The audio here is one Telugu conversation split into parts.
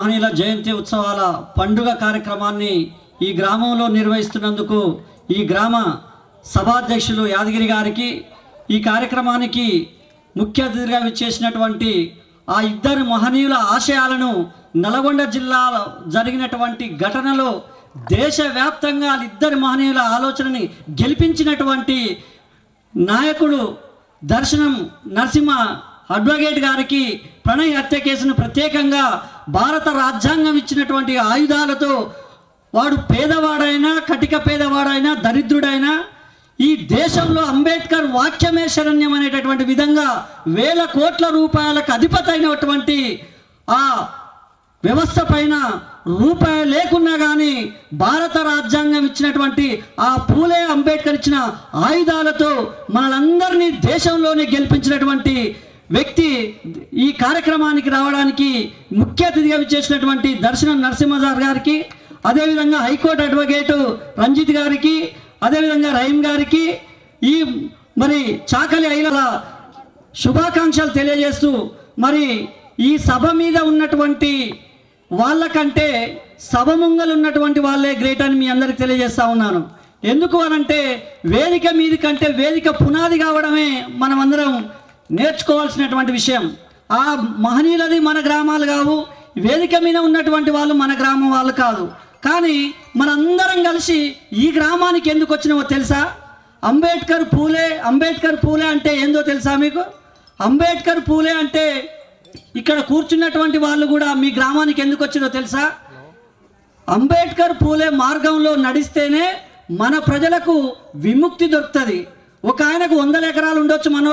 మహనీయుల జయంతి ఉత్సవాల పండుగ కార్యక్రమాన్ని ఈ గ్రామంలో నిర్వహిస్తున్నందుకు ఈ గ్రామ సభాధ్యక్షులు యాదగిరి గారికి ఈ కార్యక్రమానికి ముఖ్య అతిథిగా విచ్చేసినటువంటి ఆ ఇద్దరు మహనీయుల ఆశయాలను నల్గొండ జిల్లాలో జరిగినటువంటి ఘటనలో దేశవ్యాప్తంగా ఇద్దరు మహనీయుల ఆలోచనని గెలిపించినటువంటి నాయకుడు దర్శనం నరసింహ అడ్వకేట్ గారికి ప్రణయ్ హత్య కేసును ప్రత్యేకంగా భారత రాజ్యాంగం ఇచ్చినటువంటి ఆయుధాలతో వాడు పేదవాడైనా కటిక పేదవాడైనా దరిద్రుడైనా ఈ దేశంలో అంబేద్కర్ వాక్యమే శరణ్యం అనేటటువంటి విధంగా వేల కోట్ల రూపాయలకు అధిపతి అయినటువంటి ఆ వ్యవస్థ పైన రూపాయి లేకున్నా కానీ భారత రాజ్యాంగం ఇచ్చినటువంటి ఆ పూలే అంబేద్కర్ ఇచ్చిన ఆయుధాలతో మనలందరినీ దేశంలోనే గెలిపించినటువంటి వ్యక్తి ఈ కార్యక్రమానికి రావడానికి ముఖ్య అతిథిగా చేసినటువంటి దర్శనం నరసింహసార్ గారికి అదేవిధంగా హైకోర్టు అడ్వకేటు రంజిత్ గారికి అదేవిధంగా రహీం గారికి ఈ మరి చాకలి ఐల శుభాకాంక్షలు తెలియజేస్తూ మరి ఈ సభ మీద ఉన్నటువంటి వాళ్ళకంటే సభ ముంగలు ఉన్నటువంటి వాళ్ళే గ్రేట్ అని మీ అందరికి తెలియజేస్తా ఉన్నాను. ఎందుకు అనంటే వేదిక మీది కంటే వేదిక పునాది కావడమే మనమందరం నేర్చుకోవాల్సినటువంటి విషయం. ఆ మహనీయులది మన గ్రామాలు కావు వేదిక మీద ఉన్నటువంటి వాళ్ళు మన గ్రామం వాళ్ళు కాదు. కానీ మనందరం కలిసి ఈ గ్రామానికి ఎందుకు వచ్చినవో తెలుసా? అంబేద్కర్ పూలే అంబేద్కర్ పూలే అంటే ఏందో తెలుసా మీకు? అంబేద్కర్ పూలే అంటే ఇక్కడ కూర్చున్నటువంటి వాళ్ళు కూడా మీ గ్రామానికి ఎందుకు వచ్చినో తెలుసా? అంబేద్కర్ పూలే మార్గంలో నడిస్తేనే మన ప్రజలకు విముక్తి దొరుకుతుంది. ఒక ఆయనకు వందల ఎకరాలు ఉండొచ్చు మన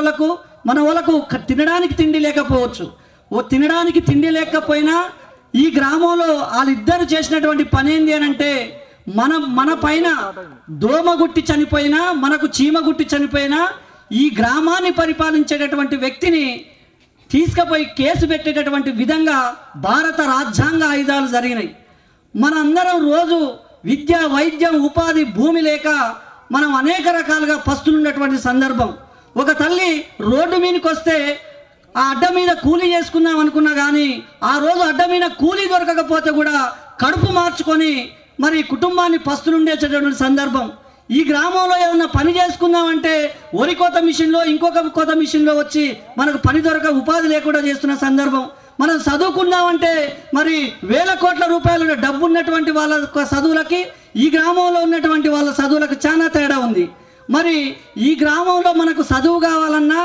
మన వాళ్ళకు తినడానికి తిండి లేకపోవచ్చు. ఓ తినడానికి తిండి లేకపోయినా ఈ గ్రామంలో వాళ్ళిద్దరు చేసినటువంటి పని ఏంది అని అంటే మన మన పైన దోమ గుట్టి చనిపోయినా మనకు చీమ గుట్టి చనిపోయినా ఈ గ్రామాన్ని పరిపాలించేటటువంటి వ్యక్తిని తీసుకుపోయి కేసు పెట్టేటటువంటి విధంగా భారత రాజ్యాంగ ఆయుధాలు జరిగినాయి. మనందరం రోజు విద్య వైద్యం ఉపాధి భూమి లేక మనం అనేక రకాలుగా పస్తులున్నటువంటి సందర్భం. ఒక తల్లి రోడ్డు మీదకి వస్తే ఆ అడ్డ మీద కూలీ చేసుకుందాం అనుకున్నా కానీ ఆ రోజు అడ్డ మీద కూలీ దొరకకపోతే కూడా కడుపు మార్చుకొని మరి కుటుంబాన్ని పస్తులుండేసేటటువంటి సందర్భం. ఈ గ్రామంలో ఏదైనా పని చేసుకుందామంటే వరి కోత మిషన్లో ఇంకొక కోత మిషన్లో వచ్చి మనకు పని దొరక ఉపాధి లేకుండా చేస్తున్న సందర్భం. మనం చదువుకుందామంటే మరి వేల కోట్ల రూపాయలు డబ్బు ఉన్నటువంటి వాళ్ళ చదువులకి ఈ గ్రామంలో ఉన్నటువంటి వాళ్ళ చదువులకు చాలా తేడా ఉంది. మరి ఈ గ్రామంలో మనకు చదువు కావాలన్నా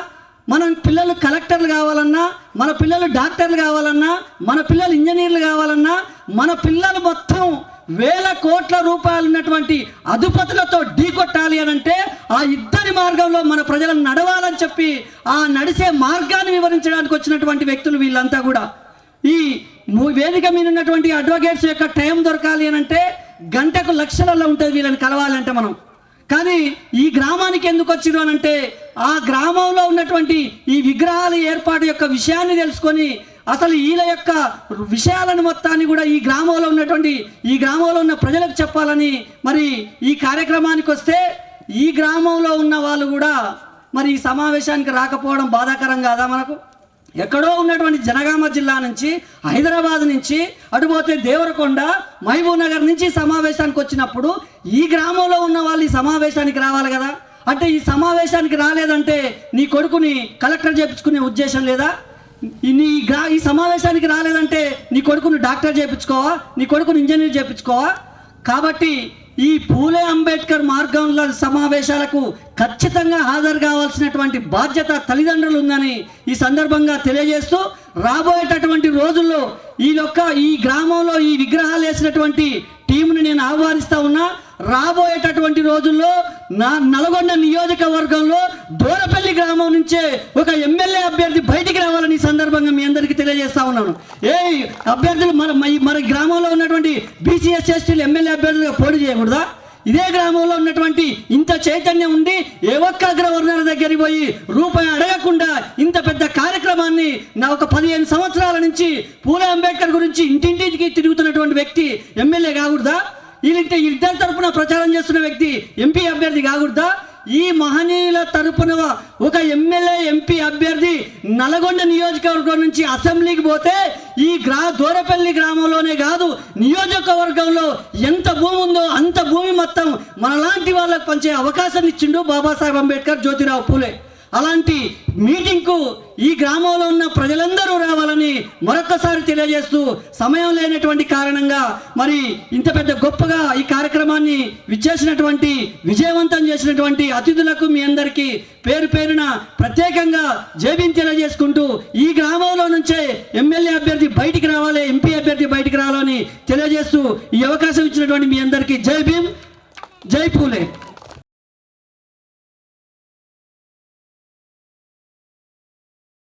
మన పిల్లలు కలెక్టర్లు కావాలన్నా మన పిల్లలు డాక్టర్లు కావాలన్నా మన పిల్లలు ఇంజనీర్లు కావాలన్నా మన పిల్లలు మొత్తం వేల కోట్ల రూపాయలు ఉన్నటువంటి అధిపతులతో ఢీకొట్టాలి అని అంటే ఆ ఇద్దరి మార్గంలో మన ప్రజలను నడవాలని చెప్పి ఆ నడిచే మార్గాన్ని వివరించడానికి వచ్చినటువంటి వ్యక్తులు వీళ్ళంతా కూడా. ఈ వేదిక మీద ఉన్నటువంటి అడ్వకేట్స్ యొక్క టైం దొరకాలి అని అంటే గంటకు లక్షలలో ఉంటుంది వీళ్ళని కలవాలంటే మనం. కానీ ఈ గ్రామానికి ఎందుకు వచ్చిరు అని అంటే ఆ గ్రామంలో ఉన్నటువంటి ఈ విగ్రహాల ఏర్పాటు యొక్క విషయాన్ని తెలుసుకొని అసలు వీళ్ళ యొక్క విషయాలను మొత్తాన్ని కూడా ఈ గ్రామంలో ఉన్నటువంటి ఈ గ్రామంలో ఉన్న ప్రజలకు చెప్పాలని మరి ఈ కార్యక్రమానికి వస్తే ఈ గ్రామంలో ఉన్న వాళ్ళు కూడా మరి ఈ సమావేశానికి రాకపోవడం బాధాకరం కాదా మనకు? ఎక్కడో ఉన్నటువంటి జనగామ జిల్లా నుంచి హైదరాబాద్ నుంచి అటుపోతే దేవరకొండ మహబూబ్ నగర్ నుంచి సమావేశానికి వచ్చినప్పుడు ఈ గ్రామంలో ఉన్న వాళ్ళు ఈ సమావేశానికి రావాలి కదా? అంటే ఈ సమావేశానికి రాలేదంటే నీ కొడుకుని కలెక్టర్ చేయించుకునే ఉద్దేశం లేదా? ఈ నీ గ్రా ఈ సమావేశానికి రాలేదంటే నీ కొడుకుని డాక్టర్ చేయించుకోవా నీ కొడుకుని ఇంజనీర్ చేయించుకోవా కాబట్టి ఈ పూలే అంబేద్కర్ మార్గంలో సమావేశాలకు ఖచ్చితంగా హాజరు కావాల్సినటువంటి బాధ్యత తల్లిదండ్రులు ఉందని ఈ సందర్భంగా తెలియజేస్తూ రాబోయేటటువంటి రోజుల్లో ఈ యొక్క ఈ గ్రామంలో ఈ విగ్రహాలు వేసినటువంటి టీంని నేను ఆహ్వానిస్తా ఉన్నా. రాబోయేటటువంటి రోజుల్లో నా నల్గొండ నియోజకవర్గంలో దూరపల్లి గ్రామం నుంచే ఒక ఎమ్మెల్యే అభ్యర్థి బయటికి రావాలని ఈ సందర్భంగా మీ అందరికీ తెలియజేస్తా ఉన్నాను. ఏ అభ్యర్థులు మన మన- మన గ్రామంలో ఉన్నటువంటి బీసీఎస్ ఎస్టీలు ఎమ్మెల్యే అభ్యర్థులుగా పోటీ చేయకూడదా? ఇదే గ్రామంలో ఉన్నటువంటి ఇంత చైతన్యం ఉండి ఏ ఒక్క అగ్రవర్ణాల దగ్గరికి పోయి రూపాయి అడగకుండా ఇంత పెద్ద కార్యక్రమాన్ని నా ఒక పదిహేను సంవత్సరాల నుంచి పూలే అంబేద్కర్ గురించి ఇంటింటికి తిరుగుతున్నటువంటి వ్యక్తి ఎమ్మెల్యే కాకూడదా? వీళ్ళంటే ఇద్దరి తరపున ప్రచారం చేస్తున్న వ్యక్తి ఎంపీ అభ్యర్థి కాకూడదా? ఈ మహనీయుల తరపున ఒక ఎమ్మెల్యే ఎంపీ అభ్యర్థి నల్గొండ నియోజకవర్గం నుంచి అసెంబ్లీకి పోతే ఈ గ్రా దూరపల్లి గ్రామంలోనే కాదు నియోజకవర్గంలో ఎంత భూమి ఉందో అంత భూమి మొత్తం మనలాంటి వాళ్ళకు పంచే అవకాశం ఇచ్చిండు బాబాసాహెబ్ అంబేద్కర్ జ్యోతిరావు పూలే. అలాంటి మీటింగ్కు ఈ గ్రామంలో ఉన్న ప్రజలందరూ రావాలని మరొకసారి తెలియజేస్తూ సమయం లేనటువంటి కారణంగా మరి ఇంత పెద్ద గొప్పగా ఈ కార్యక్రమాన్ని విచ్చేసినటువంటి విజయవంతం చేసినటువంటి అతిథులకు మీ అందరికీ పేరు పేరున ప్రత్యేకంగా జేబీని తెలియజేసుకుంటూ ఈ గ్రామంలో నుంచే ఎమ్మెల్యే అభ్యర్థి బయటికి రావాలి ఎంపీ అభ్యర్థి బయటికి రావాలని తెలియజేస్తూ ఈ అవకాశం ఇచ్చినటువంటి మీ అందరికీ జై భీమ్ జై పూలే.